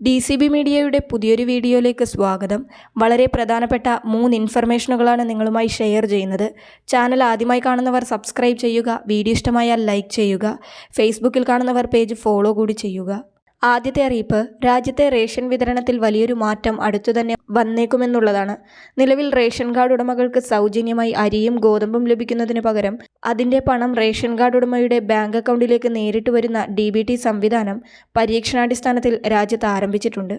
D C B മീഡിയയുടെ പുതിയൊരു വീഡിയോയിലേക്ക് സ്വാഗതം. വളരെ പ്രധാനപ്പെട്ട മൂന്ന് ഇൻഫർമേഷനുകളാണ് നിങ്ങളുമായി ഷെയർ ചെയ്യുന്നത്. ചാനൽ ആദ്യമായി കാണുന്നവർ സബ്സ്ക്രൈബ് ചെയ്യുക വീഡിയോ ഇഷ്ടമായാൽ ലൈക്ക് ചെയ്യുക ഫേസ്ബുക്കിൽ കാണുന്നവർ പേജ് ഫോളോ കൂടി ചെയ്യുക. ആദ്യത്തെ അറിയിപ്പ് രാജ്യത്തെ റേഷൻ വിതരണത്തിൽ വലിയൊരു മാറ്റം അടുത്തുതന്നെ വന്നേക്കുമെന്നുള്ളതാണ്. നിലവിൽ റേഷൻ കാർഡ് ഉടമകൾക്ക് സൗജന്യമായി അരിയും ഗോതമ്പും ലഭിക്കുന്നതിന് പകരം അതിന്റെ പണം റേഷൻ കാർഡ് ഉടമയുടെ ബാങ്ക് അക്കൗണ്ടിലേക്ക് നേരിട്ട് വരുന്ന ഡി സംവിധാനം പരീക്ഷണാടിസ്ഥാനത്തിൽ രാജ്യത്ത് ആരംഭിച്ചിട്ടുണ്ട്.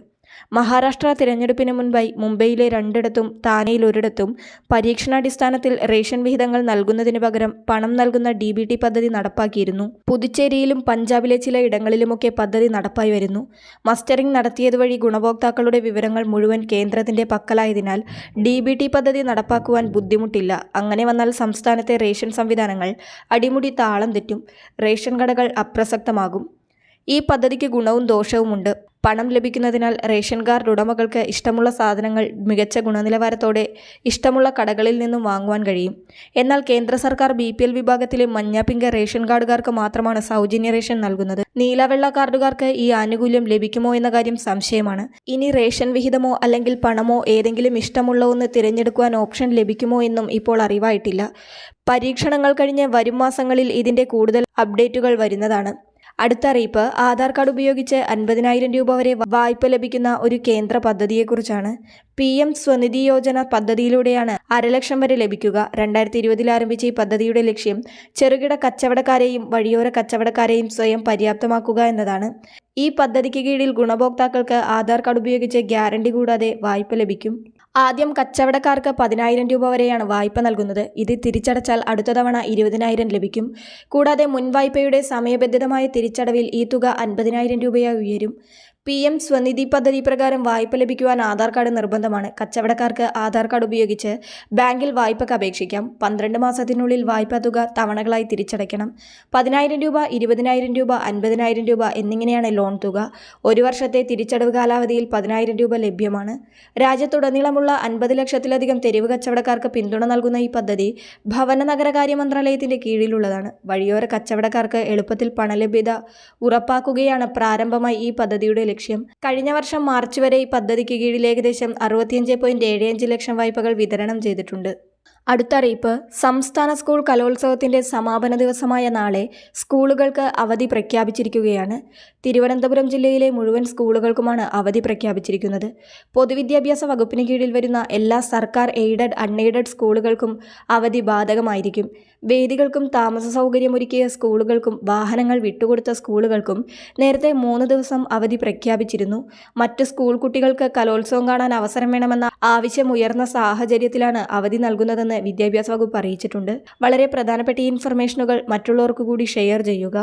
മഹാരാഷ്ട്ര തിരഞ്ഞെടുപ്പിന് മുൻപായി മുംബൈയിലെ രണ്ടിടത്തും താനെയിൽ ഒരിടത്തും പരീക്ഷണാടിസ്ഥാനത്തിൽ റേഷൻ വിഹിതങ്ങൾ നൽകുന്നതിന് പകരം പണം നൽകുന്ന ഡി ബി ടി പദ്ധതി നടപ്പാക്കിയിരുന്നു. പുതുച്ചേരിയിലും പഞ്ചാബിലെ ചില ഇടങ്ങളിലുമൊക്കെ പദ്ധതി നടപ്പായി വരുന്നു. മസ്റ്ററിംഗ് നടത്തിയതുവഴി ഗുണഭോക്താക്കളുടെ വിവരങ്ങൾ മുഴുവൻ കേന്ദ്രത്തിന്റെ പക്കലായതിനാൽ ഡി ബി ടി പദ്ധതി നടപ്പാക്കുവാൻ ബുദ്ധിമുട്ടില്ല. അങ്ങനെ വന്നാൽ സംസ്ഥാനത്തെ റേഷൻ സംവിധാനങ്ങൾ അടിമുടി താളം തെറ്റും. റേഷൻ കടകൾ അപ്രസക്തമാകും. ഈ പദ്ധതിക്ക് ഗുണവും ദോഷവുമുണ്ട്. പണം ലഭിക്കുന്നതിനാൽ റേഷൻ കാർഡ് ഉടമകൾക്ക് ഇഷ്ടമുള്ള സാധനങ്ങൾ മികച്ച ഗുണനിലവാരത്തോടെ ഇഷ്ടമുള്ള കടകളിൽ നിന്നും വാങ്ങുവാൻ കഴിയും. എന്നാൽ കേന്ദ്ര സർക്കാർ ബി പി എൽ വിഭാഗത്തിലെ മഞ്ഞ പിങ്ക റേഷൻ കാർഡുകാർക്ക് മാത്രമാണ് സൗജന്യ റേഷൻ നൽകുന്നത്. നീലവെള്ള കാർഡുകാർക്ക് ഈ ആനുകൂല്യം ലഭിക്കുമോ എന്ന കാര്യം സംശയമാണ്. ഇനി റേഷൻ വിഹിതമോ അല്ലെങ്കിൽ പണമോ ഏതെങ്കിലും ഇഷ്ടമുള്ള ഒന്ന് തിരഞ്ഞെടുക്കുവാൻ ഓപ്ഷൻ ലഭിക്കുമോ എന്നും ഇപ്പോൾ അറിവായിട്ടില്ല. പരീക്ഷണങ്ങൾ കഴിഞ്ഞ് വരും മാസങ്ങളിൽ ഇതിന്റെ കൂടുതൽ അപ്ഡേറ്റുകൾ വരുന്നതാണ്. അടുത്ത അറിയിപ്പ് ആധാർ കാർഡ് ഉപയോഗിച്ച് അൻപതിനായിരം രൂപ വരെ വായ്പ ലഭിക്കുന്ന ഒരു കേന്ദ്ര പദ്ധതിയെക്കുറിച്ചാണ്. പി എം സ്വനിധി യോജന പദ്ധതിയിലൂടെയാണ് അരലക്ഷം വരെ ലഭിക്കുക. രണ്ടായിരത്തി ഇരുപതിൽ ആരംഭിച്ച ഈ പദ്ധതിയുടെ ലക്ഷ്യം ചെറുകിട കച്ചവടക്കാരെയും വഴിയോര കച്ചവടക്കാരെയും സ്വയം പര്യാപ്തമാക്കുക എന്നതാണ്. ഈ പദ്ധതിക്ക് കീഴിൽ ഗുണഭോക്താക്കൾക്ക് ആധാർ കാർഡ് ഉപയോഗിച്ച് ഗ്യാരണ്ടി കൂടാതെ വായ്പ ലഭിക്കും. ആദ്യം കച്ചവടക്കാർക്ക് പതിനായിരം രൂപ വരെയാണ് വായ്പ നൽകുന്നത്. ഇത് തിരിച്ചടച്ചാൽ അടുത്ത തവണ ഇരുപതിനായിരം ലഭിക്കും. കൂടാതെ മുൻവായ്പയുടെ സമയബന്ധിതമായ തിരിച്ചടവിൽ ഈ തുക അൻപതിനായിരം രൂപയായി ഉയരും. പി എം സ്വനിധി പദ്ധതി പ്രകാരം വായ്പ ലഭിക്കുവാൻ ആധാർ കാർഡ് നിർബന്ധമാണ്. കച്ചവടക്കാർക്ക് ആധാർ കാർഡ് ഉപയോഗിച്ച് ബാങ്കിൽ വായ്പക്ക് അപേക്ഷിക്കാം. പന്ത്രണ്ട് മാസത്തിനുള്ളിൽ വായ്പാ തുക തവണകളായി തിരിച്ചടയ്ക്കണം. പതിനായിരം രൂപ ഇരുപതിനായിരം രൂപ അൻപതിനായിരം രൂപ എന്നിങ്ങനെയാണ് ലോൺ തുക. ഒരു വർഷത്തെ തിരിച്ചടവ് കാലാവധിയിൽ പതിനായിരം രൂപ ലഭ്യമാണ്. രാജ്യത്തുടനീളമുള്ള അൻപത് ലക്ഷത്തിലധികം തെരുവ് കച്ചവടക്കാർക്ക് പിന്തുണ നൽകുന്ന ഈ പദ്ധതി ഭവന നഗരകാര്യ മന്ത്രാലയത്തിന്റെ കീഴിലുള്ളതാണ്. വഴിയോര കച്ചവടക്കാർക്ക് എളുപ്പത്തിൽ പണലഭ്യത ഉറപ്പാക്കുകയാണ് പ്രാരംഭമായി ഈ പദ്ധതിയുടെ ലക്ഷ്യം. കഴിഞ്ഞ വർഷം മാർച്ച് വരെ ഈ പദ്ധതിക്ക് കീഴിൽ ഏകദേശം അറുപത്തിയഞ്ച് ലക്ഷം വായ്പകൾ വിതരണം ചെയ്തിട്ടുണ്ട്. അടുത്ത അറിയിപ്പ് സംസ്ഥാന സ്കൂൾ കലോത്സവത്തിന്റെ സമാപന ദിവസമായ നാളെ സ്കൂളുകൾക്ക് അവധി പ്രഖ്യാപിച്ചിരിക്കുകയാണ്. തിരുവനന്തപുരം ജില്ലയിലെ മുഴുവൻ സ്കൂളുകൾക്കുമാണ് അവധി പ്രഖ്യാപിച്ചിരിക്കുന്നത്. പൊതുവിദ്യാഭ്യാസ വകുപ്പിന് കീഴിൽ വരുന്ന എല്ലാ സർക്കാർ എയ്ഡഡ് അൺഎയ്ഡഡ് സ്കൂളുകൾക്കും അവധി ബാധകമായിരിക്കും. വേദികൾക്കും താമസ സൗകര്യമൊരുക്കിയ സ്കൂളുകൾക്കും വാഹനങ്ങൾ വിട്ടുകൊടുത്ത സ്കൂളുകൾക്കും നേരത്തെ മൂന്ന് ദിവസം അവധി പ്രഖ്യാപിച്ചിരുന്നു. മറ്റ് സ്കൂൾ കുട്ടികൾക്ക് കലോത്സവം കാണാൻ അവസരം വേണമെന്ന ആവശ്യം ഉയർന്ന സാഹചര്യത്തിലാണ് അവധി നൽകുന്നതെന്ന് വിദ്യാഭ്യാസ വകുപ്പ് അറിയിച്ചിട്ടുണ്ട്. വളരെ പ്രധാനപ്പെട്ട ഈ ഇൻഫർമേഷനുകൾ മറ്റുള്ളവർക്ക് കൂടി ഷെയർ ചെയ്യുക.